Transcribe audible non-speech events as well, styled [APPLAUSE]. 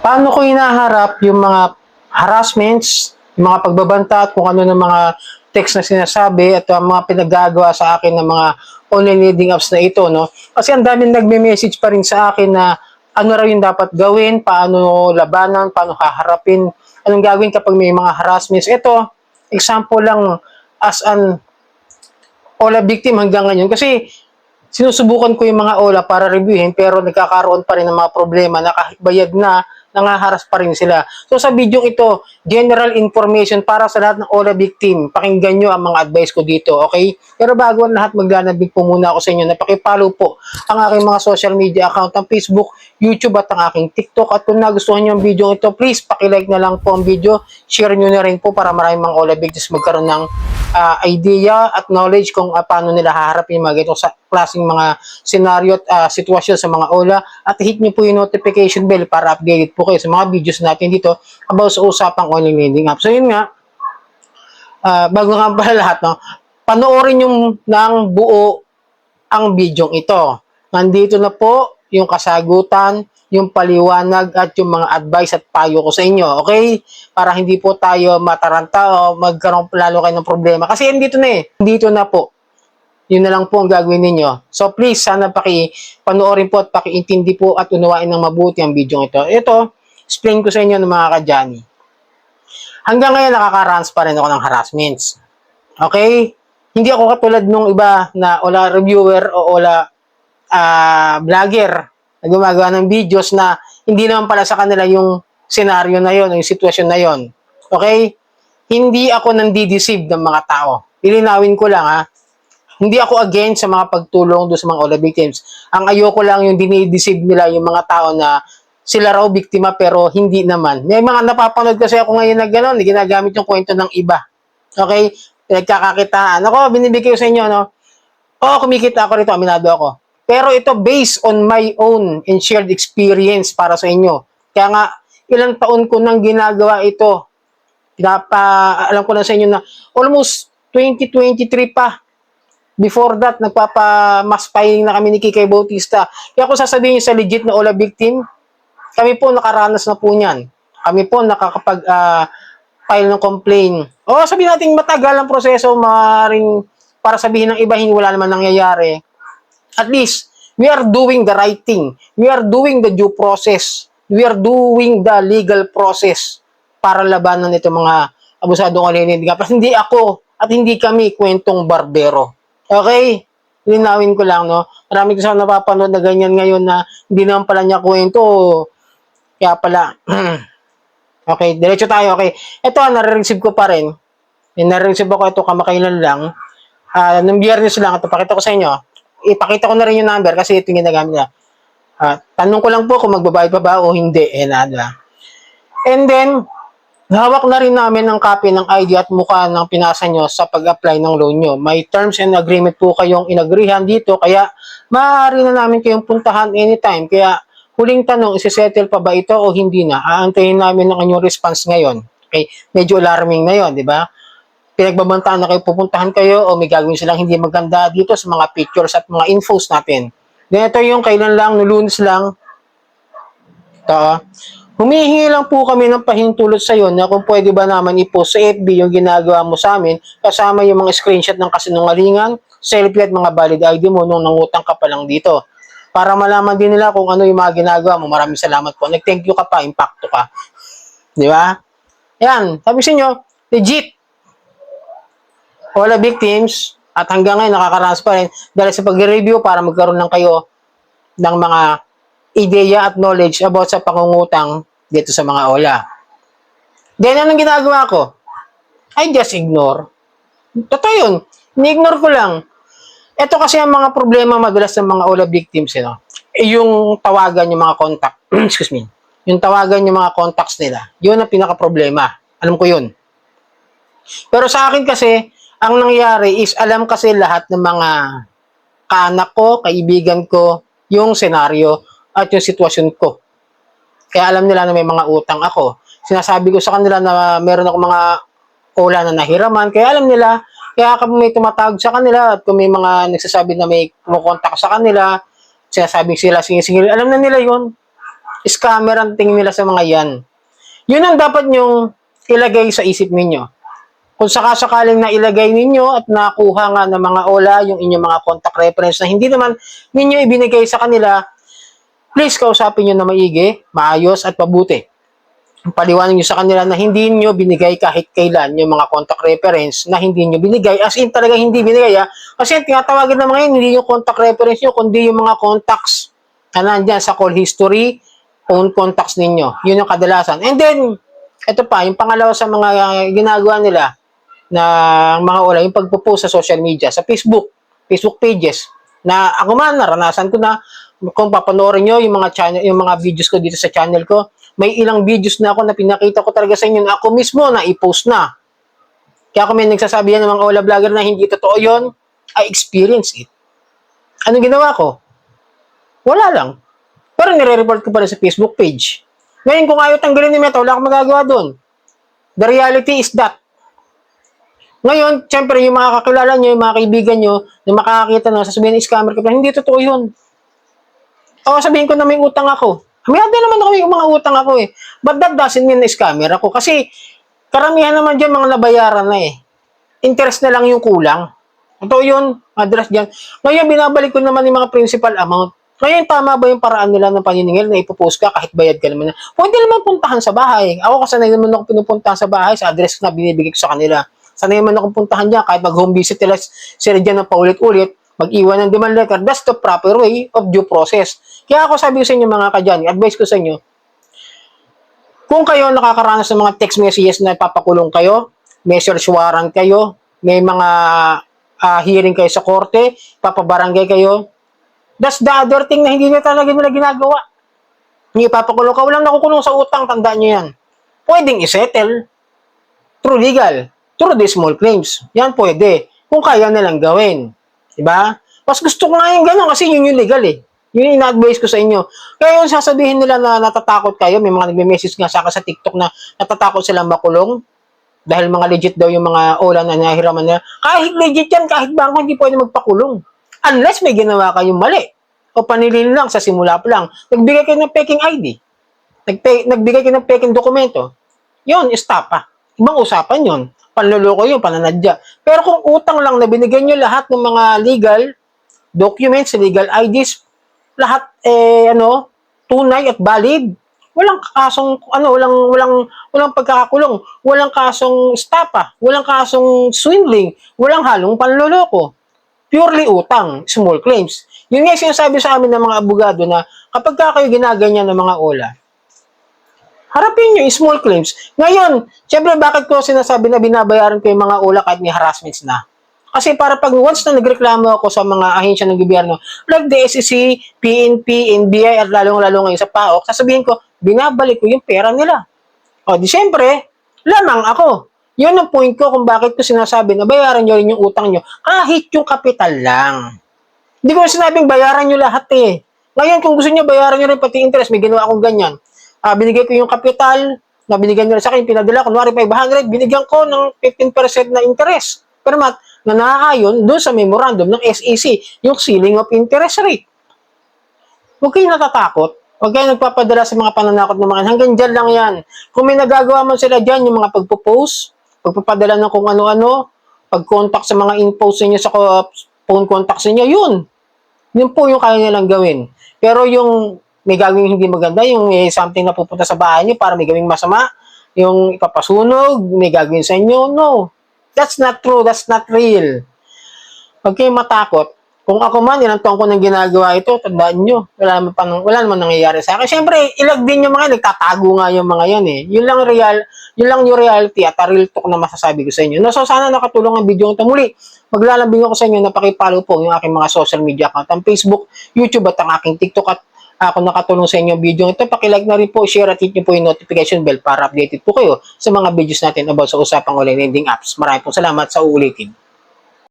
paano ko hinaharap yung mga harassments, yung mga pagbabanta at kung ano ng mga text na sinasabi at ang mga pinagagawa sa akin ng mga online leading apps na ito, no? Kasi ang daming nagme-message pa rin sa akin na ano raw yung dapat gawin, paano labanan, paano haharapin, anong gagawin kapag may mga harassments. Ito, example lang as an OLA victim hanggang ngayon. Kasi sinusubukan ko yung mga OLA para reviewin pero nagkakaroon pa rin ng mga problema na kahit bayad na, nangaharas pa rin sila. So sa video ito, general information para sa lahat ng OLA victim. Pakinggan nyo ang mga advice ko dito, okay? Pero bago ang lahat, maglalabig po muna ako sa inyo na pakipollow po ang aking mga social media account ng Facebook, YouTube at ang aking TikTok. At kung nagustuhan nyo ang video ito, please pakilike na lang po ang video. Share nyo na rin po para maraming mga OLA victims magkaroon ng ah, idea at knowledge kung ah, paano nila haharapin yung mga ganitong sa klaseng mga senaryo at ah, sitwasyon sa mga OLA at hit nyo po yung notification bell para updated po kayo sa mga videos natin dito about sa usapang online lending app. So yun nga, ah, bago nga pala [LAUGHS] lahat, no, panoorin yung ng buo ang bidyong ito. Nandito na po yung kasagutan, yung paliwanag at yung mga advice at payo ko sa inyo, okay? Para hindi po tayo mataranta o magkaroon lalo kayo ng problema. Kasi dito na eh, dito na po. Yun na lang po ang gagawin ninyo. So please, sana paki panoorin po at pakiintindi po at unawain ng mabuti ang video ito. Ito, explain ko sa inyo ng mga kadyani. Hanggang ngayon nakaka-runs pa rin ako ng harassments. Okay? Hindi ako katulad nung iba na wala reviewer o wala ah, vlogger na gumagawa ng videos na hindi naman pala sa kanila yung senaryo na yon, yung sitwasyon na yon. Okay? Hindi ako nandi-deceive ng mga tao. Ilinawin ko lang ha. Hindi ako against sa mga pagtulong doon sa mga OLA victims. Ang ayoko lang yung dinideceive nila yung mga tao na sila raw biktima pero hindi naman. May mga napapanood kasi ako ngayon na gano'n, ginagamit yung kwento ng iba. Okay? Pinagkakakitaan. Ako, binibigay ko sa inyo, no? Oo, kumikita ako rito, aminado ako. Pero ito based on my own and shared experience para sa inyo. Kaya nga, ilang taon ko nang ginagawa ito. Pinapa, alam ko na sa inyo na almost 2023 pa. Before that, nagpapa-mass filing na kami ni Kikay Bautista. Kaya kung sasabihin niyo sa legit na OLA victim, kami po nakaranas na po niyan. Kami po nakakapag ah, file ng complaint. O sabihin natin matagal ang proseso, maaaring para sabihin ng iba wala naman nangyayari. At least, we are doing the right thing. We are doing the due process. We are doing the legal process para labanan ito mga abusadong alinig. Kasi hindi ako at hindi kami kwentong barbero. Okay? Linawin ko lang, no? Marami ko sa napapanood na ganyan ngayon na hindi naman pala niya kwento. Kaya pala, [CLEARS THROAT] okay, diretso tayo, okay. Ito, nare-receive ko pa rin. Eh, nare-receive ako ito kamakailan lang. Ah, nung biyernes lang, ito, pakita ko sa inyo. Ipakita ko na rin yung number kasi ito yung ginagamit niya. Ah, tanong ko lang po kung magbabayad pa ba o hindi. Eh, nada. And then, hawak na rin namin ng copy ng ID at mukha ng pinasa nyo sa pag-apply ng loan nyo. May terms and agreement po kayong inagrihan dito, kaya maaari na namin kayong puntahan anytime. Kaya huling tanong, isisettle pa ba ito o hindi na? Aantayin namin ang inyong response ngayon. Okay, medyo alarming na yon, di ba? Pinagbabantaan na kayo, pupuntahan kayo o may gagawin silang hindi maganda dito sa mga pictures at mga infos natin. Then yung kailan lang, no lunes lang. Ito, ah. Humihingi lang po kami ng pahintulot sa iyo na kung pwede ba naman i-post sa FB yung ginagawa mo sa amin kasama yung mga screenshot ng kasinungalingan, selfie at mga valid ID mo nung nangutang ka pa lang dito. Para malaman din nila kung ano yung mga ginagawa mo. Maraming salamat po. Nag-thank you ka pa, impacto ka. Di ba? Yan, sabi sa inyo, legit. Wala victims at hanggang ngayon nakakaranas pa rin dahil sa pag-review para magkaroon lang kayo ng mga ideya at knowledge about sa pangungutang dito sa mga OLA. Then, anong ginagawa ko? I just ignore. Totoo yun. Ni-ignore ko lang. Ito kasi ang mga problema madalas ng mga OLA victims, you know? Eh, yung tawagan yung mga contact, [CLEARS THROAT] excuse me, yung tawagan yung mga contacts nila, yun ang pinaka-problema. Alam ko yun. Pero sa akin kasi, ang nangyari is alam kasi lahat ng mga kaanak ko, kaibigan ko, yung senaryo at yung sitwasyon ko. Kaya alam nila na may mga utang ako. Sinasabi ko sa kanila na meron ako mga ola na nahiraman. Kaya alam nila, kaya kung may tumatawag sa kanila at kung may mga nagsasabi na may kumukontak sa kanila, sinasabi sila singil-singil, alam na nila yon scammer ang tingin nila sa mga yan. Yun ang dapat nyong ilagay sa isip ninyo. Kung sakasakaling na ilagay ninyo at nakuha nga ng mga ola yung inyong mga contact reference na hindi naman ninyo ibinigay sa kanila, please kausapin nyo na maigi, maayos at mabuti. Paliwanag nyo sa kanila na hindi nyo binigay kahit kailan yung mga contact reference na hindi nyo binigay. As in talaga hindi binigay ha. Kasi ang tinatawagin ng mga yun, hindi yung contact reference nyo, kundi yung mga contacts na nandyan sa call history, phone contacts ninyo. Yun yung kadalasan. And then, ito pa, yung pangalawa sa mga ginagawa nila na mga ola, yung pagpo-post sa social media, sa Facebook, Facebook pages, na ako man, naranasan ko na, kung papanoorin nyo yung mga channel, yung mga videos ko dito sa channel ko, may ilang videos na ako na pinakita ko talaga sa inyo na ako mismo na i-post na. Kaya kung may nagsasabi yan ng mga ola vlogger na hindi totoo yon I experience it. Anong ginawa ko? Wala lang. Pero nire-report ko pa sa Facebook page. Ngayon, kung ayaw tanggalin ni Meta, wala akong magagawa doon. The reality is that. Ngayon, syempre, yung mga kakilala nyo, yung mga kaibigan nyo, na makakakita na, sasabihin, scammer ka pa, hindi totoo yun. O sabihin ko na may utang ako. May din naman ako may mga utang ako eh. But that doesn't mean na scammer ako. Kasi, karamihan naman dyan mga nabayaran na eh. Interest na lang yung kulang. Totoo yun, address dyan. Ngayon, binabalik ko naman yung mga principal amount. Ngayon, tama ba yung paraan nila ng paniningil na ipopost ka kahit bayad ka naman? Pwede naman puntahan sa bahay. Ako kasi naman ako pinupuntahan sa bahay sa address na binibigay ko sa kanila. Sanay naman akong puntahan dyan kahit mag-home visit nila sila dyan ng paulit-ulit, mag-iwan ng demand letter. That's the proper way of due process. Kaya ako sabi ko sa inyo mga kadyan, advice ko sa inyo, kung kayo nakakaranas ng mga text messages na papakulong kayo, may search warrant kayo, may mga ah, hearing kayo sa korte, papabarangay kayo, that's the other thing na hindi na talaga nila ginagawa. Hindi papakulong ka, walang nakukulong sa utang, tandaan nyo yan. Pwedeng isettle through legal, through the small claims. Yan pwede, kung kaya nilang gawin. Diba? Mas gusto ko nga yung gano'n kasi yun yung legal eh. Yun yung ina-advise ko sa inyo. Kaya yung sasabihin nila na natatakot kayo, may mga nagme-message nga sa akin sa TikTok na natatakot silang makulong dahil mga legit daw yung mga ola na nahiraman nila. Kahit legit yan, kahit bangko, hindi pwede magpakulong. Unless may ginawa kayong mali. O panilin lang sa simula pa lang. Nagbigay kayo ng peking ID. Nagpe, nagbigay kayo ng peking dokumento. Yun, stop pa. Ibang usapan yun. Panloloko yun, pananadya. Pero kung utang lang na binigyan nyo lahat ng mga legal documents, legal IDs, lahat eh ano, tunay at valid. Walang kasong ano, walang walang walang pagkakakulong, walang kasong stapa, walang kasong swindling, walang halong panloloko. Purely utang, small claims. Yun nga sinasabi sa amin ng mga abogado na kapag ka kayo ginaganyan ng mga ola, harapin nyo yung small claims. Ngayon, syempre bakit ko sinasabi na binabayaran ko yung mga ola kahit may harassments na? Kasi para pag once na nagreklamo ako sa mga ahensya ng gobyerno, like the SEC, PNP, NBI, at lalong-lalo ngayon sa PAOK, sasabihin ko, binabalik ko yung pera nila. O, di syempre, lamang ako. Yun ang point ko kung bakit ko sinasabi na bayaran nyo rin yung utang nyo, kahit yung kapital lang. Hindi ko sinabing bayaran nyo lahat eh. Ngayon, kung gusto nyo, bayaran nyo rin pati interest. May ginawa akong ganyan. Ah, binigay ko yung kapital, na binigyan nyo sa akin, pinadala, kunwari 500, binigyan ko ng 15% na interest. Pero mat, na naaayon doon sa memorandum ng SEC, yung ceiling of interest rate. Huwag kayong natatakot. Huwag kayong nagpapadala sa mga pananakot ng mga hanggang dyan lang yan. Kung may nagagawa man sila dyan, yung mga pagpo-post, pagpapadala ng kung ano-ano, pag-contact sa mga in-post ninyo sa phone contacts ninyo, yun. Yun po yung kaya nilang gawin. Pero yung may gagawin hindi maganda, yung may something na pupunta sa bahay niyo para may gawing masama, yung ipapasunog, may gagawin sa inyo, no. That's not true, that's not real. Huwag kayong matakot. Kung ako man, ilang taon ko nang ginagawa ito, tandaan nyo, wala naman, pang, wala naman nangyayari sa akin. Siyempre, ilag din yung mga, nagtatago nga yung mga yan eh. Yun lang real, yun lang yung reality at a real talk na masasabi ko sa inyo. No, so, sana nakatulong ang video ito. Muli, maglalambing ako sa inyo na pakipollow po yung aking mga social media account, ang Facebook, YouTube at ang aking TikTok at ako nakatulong sa inyo video ito. Pakilike na rin po, share at hit nyo po yung notification bell para updated po kayo sa mga videos natin about sa usapang online lending apps. Maraming po salamat sa uulitin.